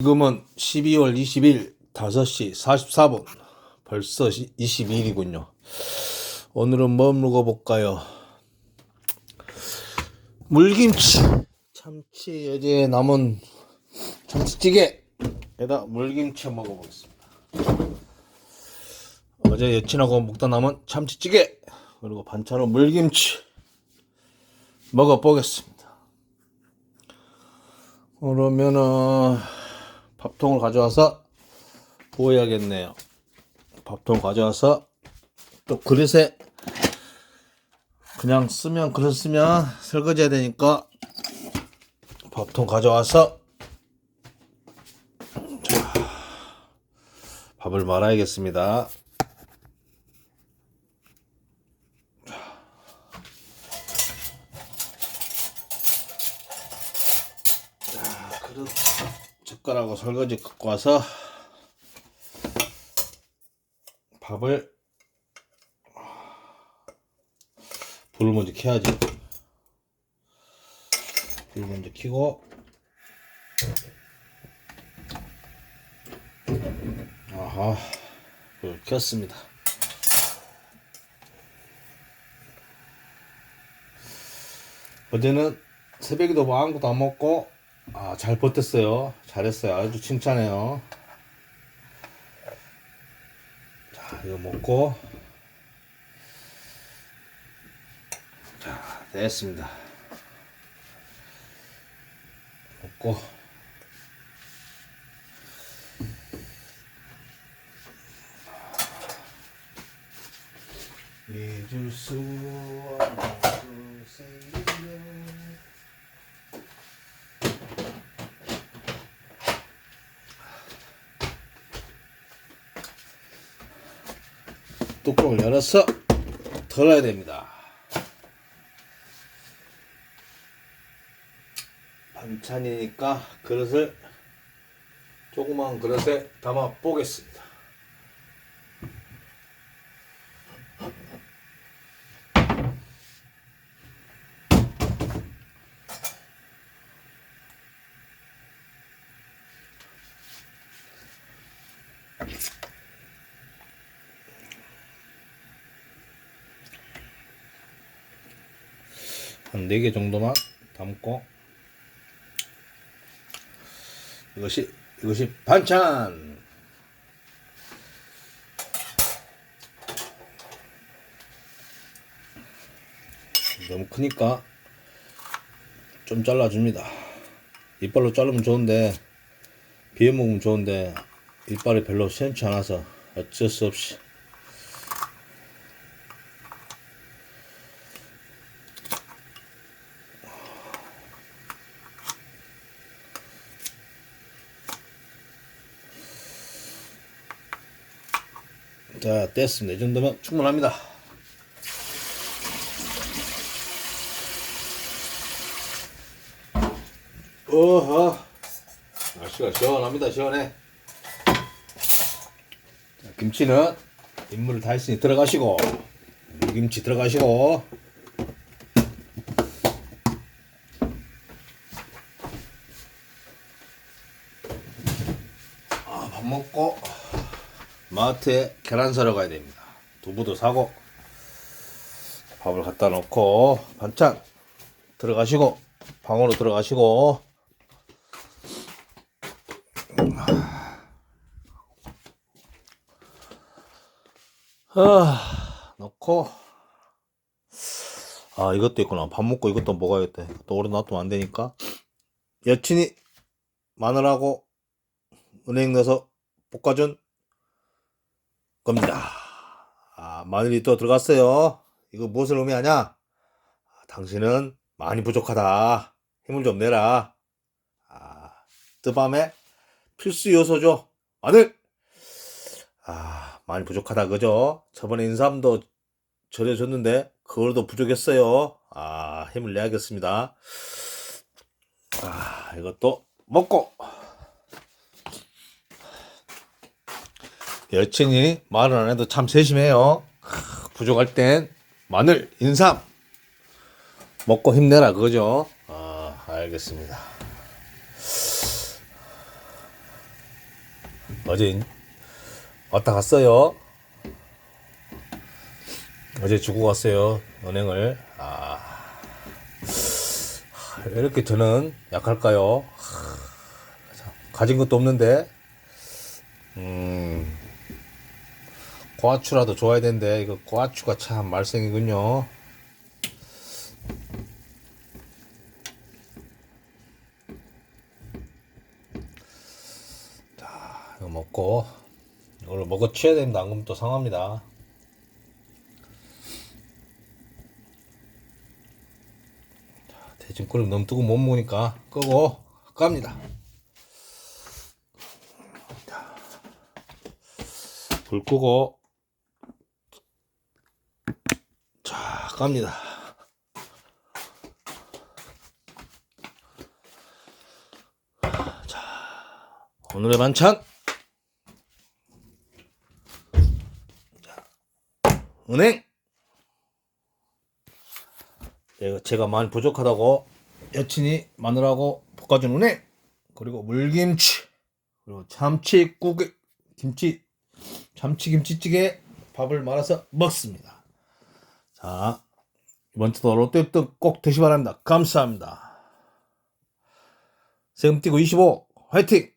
지금은 12월 20일 5시 44분. 벌써 22일이군요. 오늘은 뭐 먹어 볼까요? 물김치. 참치 어제 남은 참치찌개에다 물김치 먹어 보겠습니다. 어제 여친하고 먹다 남은 참치찌개 그리고 반찬은 물김치 먹어 보겠습니다. 그러면은 밥통을 가져와서 부어야겠네요. 밥통 가져와서 또 그릇에 그냥 쓰면 그릇 쓰면 설거지 해야 되니까 밥통 가져와서 자, 밥을 말아야겠습니다. 자, 그릇 젓가락하고 설거지 갖고 와서 밥을 불을 먼저 켜야지. 불 먼저 켜고 아하 불 켰습니다. 어제는 새벽에도 뭐 아무것도 안 먹고 아, 잘 버텼어요. 잘했어요. 아주 칭찬해요. 자, 이거 먹고. 자, 됐습니다. 먹고. 잊을 수 없는 생 뚜껑을 열어서 덜어야 됩니다. 반찬이니까 그릇을 조그만 그릇에 담아 보겠습니다. 한 4개 정도만 담고. 이것이 이것이 반찬! 너무 크니까 좀 잘라줍니다. 이빨로 자르면 좋은데 비벼 먹으면 좋은데 이빨이 별로 시원치 않아서 어쩔 수 없이 자, 됐습니다. 이 정도면 충분합니다. 어허. 날씨가 시원합니다. 시원해. 자, 김치는 인물을 다 했으니 들어가시고, 김치 들어가시고, 아, 밥 먹고, 마트에 계란 사러 가야 됩니다. 두부도 사고 밥을 갖다 놓고 반찬 들어가시고 방으로 들어가시고. 아 넣고. 아 이것도 있구나. 밥 먹고 이것도 먹어야겠다. 또 오래 놔두면 안 되니까. 여친이 마늘하고 은행 넣어서 볶아준 겁니다. 아, 마늘이 또 들어갔어요. 이거 무엇을 의미하냐? 아, 당신은 많이 부족하다. 힘을 좀 내라. 아, 뜨밤의 필수 요소죠. 마늘! 아, 많이 부족하다, 그죠? 저번에 인삼도 절여줬는데, 그걸도 부족했어요. 아, 힘을 내야겠습니다. 아, 이것도 먹고, 여친이 말을 안 해도 참 세심해요. 크, 부족할 땐 마늘, 인삼 먹고 힘내라 그거죠. 아, 알겠습니다. 어제 왔다 갔어요. 어제 주고 갔어요. 은행을. 아. 왜 이렇게 저는 약할까요? 가진 것도 없는데. 고아추라도 좋아야 되는데 이거 고아추가 참 말썽이군요. 자, 이거 먹고 이걸 먹어 치워야 됩니다. 안 그러면 또 상합니다. 자, 대충 끓으면 너무 뜨거워 못 먹으니까 끄고 갑니다. 자, 불 끄고 자 갑니다. 오늘의 반찬. 자, 은행. 제가, 제가 많이 부족하다고 여친이 마늘하고 볶아준 은행. 그리고 물김치. 그리고 참치국 김치 참치 김치찌개 밥을 말아서 먹습니다. 자 이번 주도 롯데부터 꼭 드시 바랍니다. 감사합니다. 세금 띄고 25 화이팅